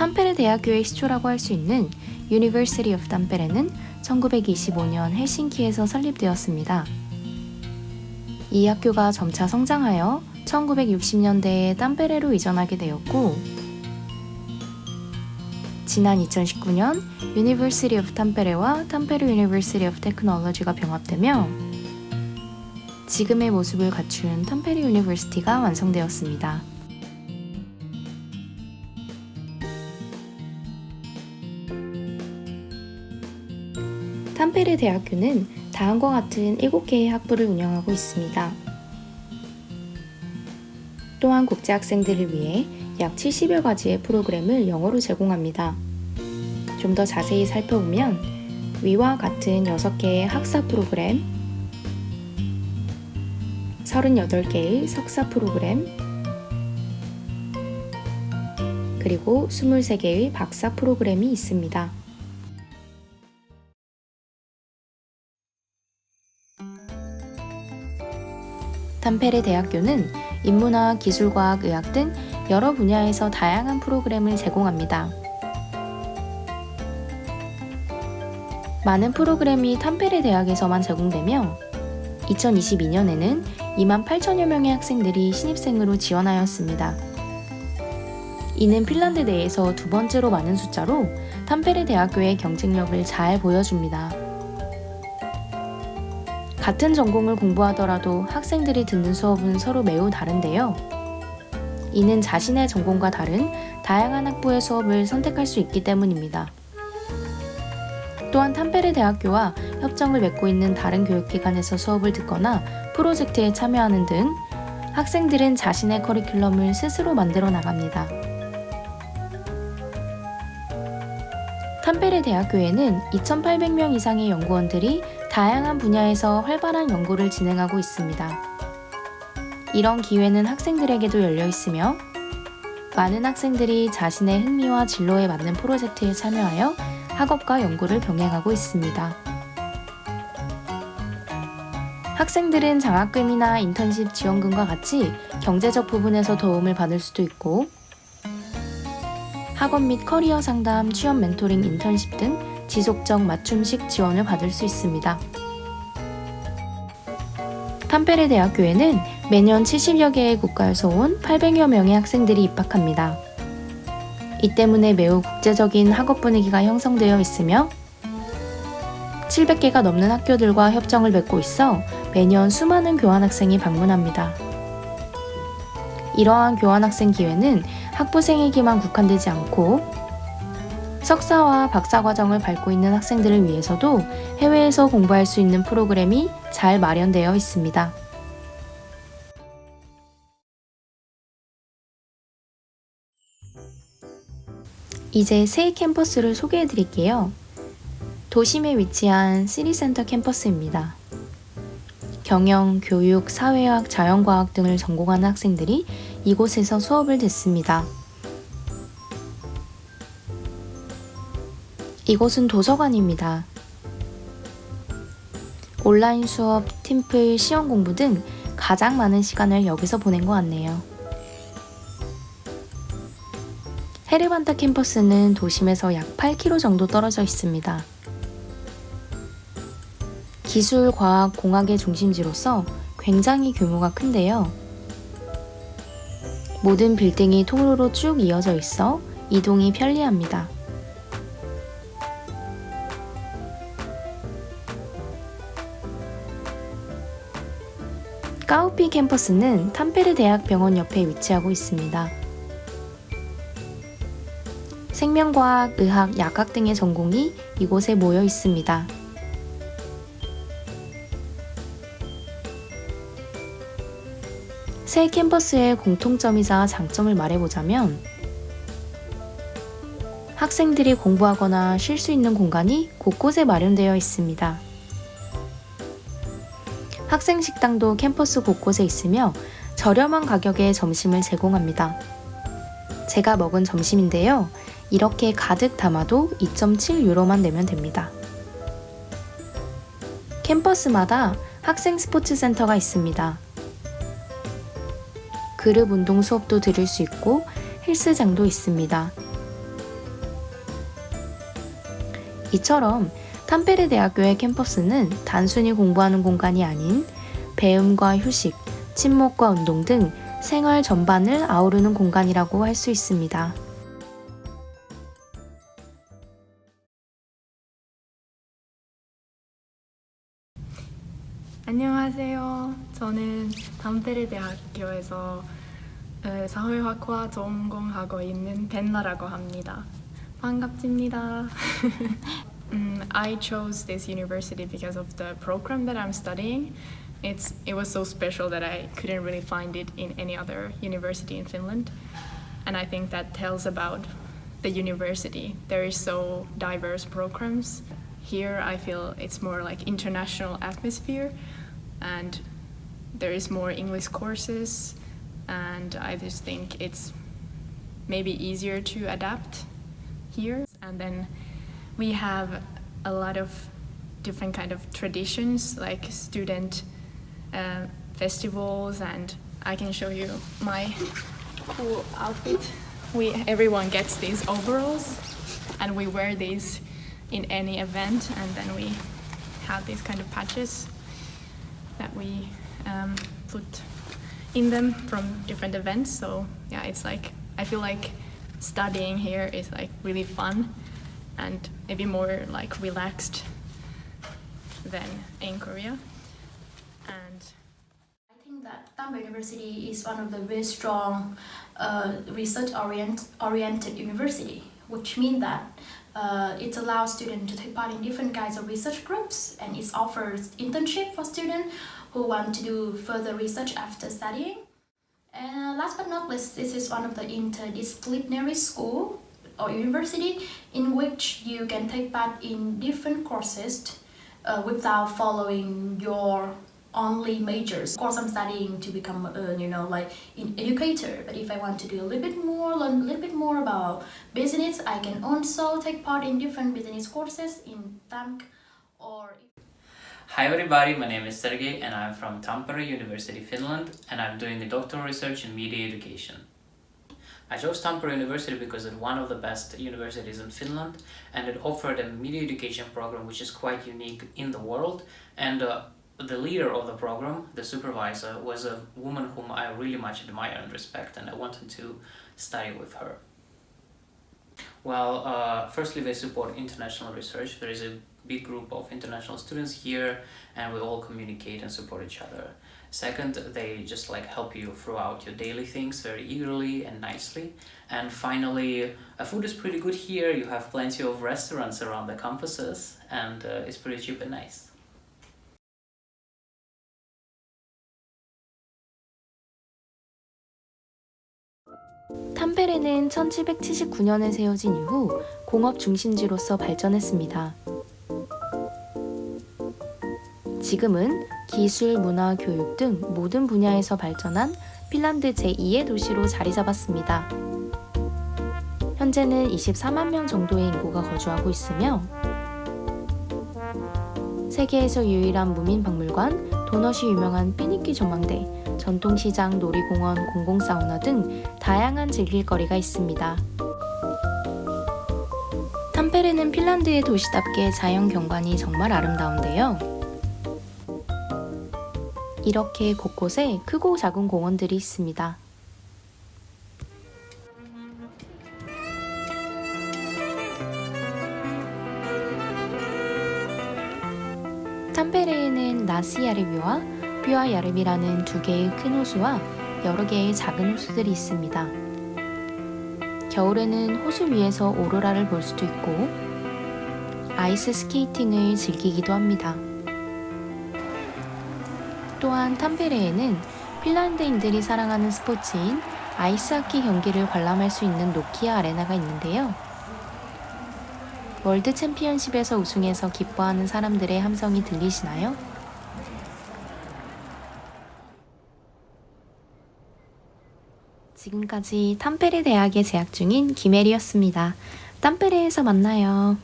탐페레 대학교의 시초라고 할 수 있는 University of 탐페레는 1925년 헬싱키에서 설립되었습니다. 이 학교가 점차 성장하여 1960년대에 탐페레로 이전하게 되었고 지난 2019년 University of 탐페레와 탐페레 University of Technology가 병합되며 지금의 모습을 갖춘 탐페레 유니버시티가 완성되었습니다. 탐페레 대학교는 다음과 같은 7개의 학부를 운영하고 있습니다. 또한 국제 학생들을 위해 약 70여 가지의 프로그램을 영어로 제공합니다. 좀 더 자세히 살펴보면 위와 같은 6개의 학사 프로그램, 38개의 석사 프로그램, 그리고 23개의 박사 프로그램이 있습니다. 담페레 대학교는 인문학, 기술과학, 의학 등 여러 분야에서 다양한 프로그램을 제공합니다. 많은 프로그램이 탐페레 대학에서만 제공되며 2022년에는 2만 8천여 명의 학생들이 신입생으로 지원하였습니다. 이는 핀란드 내에서 두 번째로 많은 숫자로 탐페레 대학교의 경쟁력을 잘 보여줍니다. 같은 전공을 공부하더라도 학생들이 듣는 수업은 서로 매우 다른데요. 이는 자신의 전공과 다른 다양한 학부의 수업을 선택할 수 있기 때문입니다. 또한 탐페레 대학교와 협정을 맺고 있는 다른 교육기관에서 수업을 듣거나 프로젝트에 참여하는 등 학생들은 자신의 커리큘럼을 스스로 만들어 나갑니다. 탐페레 대학교에는 2,800명 이상의 연구원들이 다양한 분야에서 활발한 연구를 진행하고 있습니다. 이런 기회는 학생들에게도 열려 있으며 많은 학생들이 자신의 흥미와 진로에 맞는 프로젝트에 참여하여 학업과 연구를 병행하고 있습니다. 학생들은 장학금이나 인턴십 지원금과 같이 경제적 부분에서 도움을 받을 수도 있고 학원 및 커리어 상담, 취업 멘토링, 인턴십 등 지속적 맞춤식 지원을 받을 수 있습니다. 탐페레 대학교에는 매년 70여 개의 국가에서 온 800여 명의 학생들이 입학합니다. 이 때문에 매우 국제적인 학업 분위기가 형성되어 있으며 700개가 넘는 학교들과 협정을 맺고 있어 매년 수많은 교환학생이 방문합니다. 이러한 교환학생 기회는 학부생에게만 국한되지 않고 석사와 박사 과정을 밟고 있는 학생들을 위해서도 해외에서 공부할 수 있는 프로그램이 잘 마련되어 있습니다. 이제 새 캠퍼스를 소개해 드릴게요. 도심에 위치한 시리센터 캠퍼스입니다. 경영, 교육, 사회학, 자연과학 등을 전공하는 학생들이 이곳에서 수업을 듣습니다. 이곳은 도서관입니다. 온라인 수업, 팀플, 시험 공부 등 가장 많은 시간을 여기서 보낸 것 같네요. 헤르반타 캠퍼스는 도심에서 약 8km 정도 떨어져 있습니다. 기술, 과학, 공학의 중심지로서 굉장히 규모가 큰데요. 모든 빌딩이 통로로 쭉 이어져 있어 이동이 편리합니다. 까우피 캠퍼스는 탐페르 대학병원 옆에 위치하고 있습니다. 생명과학, 의학, 약학 등의 전공이 이곳에 모여 있습니다. 새 캠퍼스의 공통점이자 장점을 말해보자면 학생들이 공부하거나 쉴 수 있는 공간이 곳곳에 마련되어 있습니다. 학생 식당도 캠퍼스 곳곳에 있으며 저렴한 가격에 점심을 제공합니다. 제가 먹은 점심인데요. 이렇게 가득 담아도 2.7유로만 내면 됩니다. 캠퍼스마다 학생 스포츠 센터가 있습니다. 그룹 운동 수업도 들을 수 있고 헬스장도 있습니다. 이처럼 탐페레 대학교의 캠퍼스는 단순히 공부하는 공간이 아닌 배움과 휴식, 친목과 운동 등 생활 전반을 아우르는 공간이라고 할 수 있습니다. 안녕하세요. 저는 담페레 대학교에서 어, 사회학과 전공하고 있는 벤나라고 합니다. 반갑습니다. um, I chose this university because of the program that I'm studying. It's it was so special that I couldn't really find it in any other university in Finland, and I think that tells about the university. There is so diverse programs. Here, I feel it's more like international atmosphere, and there is more English courses, and I just think it's maybe easier to adapt here. And then we have a lot of different kind of traditions, like student uh, festivals, and I can show you my cool outfit. We everyone gets these overalls, and we wear these in any event, and then we have these kind of patches that we um, put in them from different events. So yeah, it's like I feel like studying here is like really fun and maybe more like relaxed than in Korea. And I think that Tampere University is one of the very strong uh, research orient, oriented university, which means that uh, it allows students to take part in different kinds of research groups and it offers internship for students who want to do further research after studying. And last but not least, this is one of the interdisciplinary school or university in which you can take part in different courses uh, without following your only majors. Of course, I'm studying to become, uh, you know, like an educator. But if I want to do a little bit more, learn a little bit more about business, I can also take part in different business courses in TAMK or. Hi everybody, my name is Sergey and I'm from Tampere University, Finland, and I'm doing the doctoral research in media education. I chose Tampere University because it's one of the best universities in Finland and it offered a media education program which is quite unique in the world. And uh, the leader of the program, the supervisor, was a woman whom I really much admire and respect, and I wanted to study with her. Well, uh, firstly, they support international research. There is a big group of international students here, and we all communicate and support each other. Second, they just like help you throughout your daily things very eagerly and nicely. And finally, uh, food is pretty good here. You have plenty of restaurants around the campuses, and uh, it's pretty cheap and nice. 탐페레는 1779년에 세워진 이후 공업 중심지로서 발전했습니다. 지금은 기술, 문화, 교육 등 모든 분야에서 발전한 핀란드 제2의 도시로 자리 잡았습니다. 현재는 24만 명 정도의 인구가 거주하고 있으며 세계에서 유일한 무민 박물관, 도넛이 유명한 삐니끼 전망대, 전통시장, 놀이공원, 공공사우나 등 다양한 즐길거리가 있습니다. 탐페레는 핀란드의 도시답게 자연 경관이 정말 아름다운데요. 이렇게 곳곳에 크고 작은 공원들이 있습니다. 탐페레에는 나시 야르비와 뷰아 야르비라는 두 개의 큰 호수와 여러 개의 작은 호수들이 있습니다. 겨울에는 호수 위에서 오로라를 볼 수도 있고 아이스 스케이팅을 즐기기도 합니다. 또한 탐페레에는 핀란드인들이 사랑하는 스포츠인 아이스하키 경기를 관람할 수 있는 노키아 아레나가 있는데요. 월드 챔피언십에서 우승해서 기뻐하는 사람들의 함성이 들리시나요? 지금까지 탐페레 대학에 재학 중인 김혜리였습니다. 탐페레에서 만나요.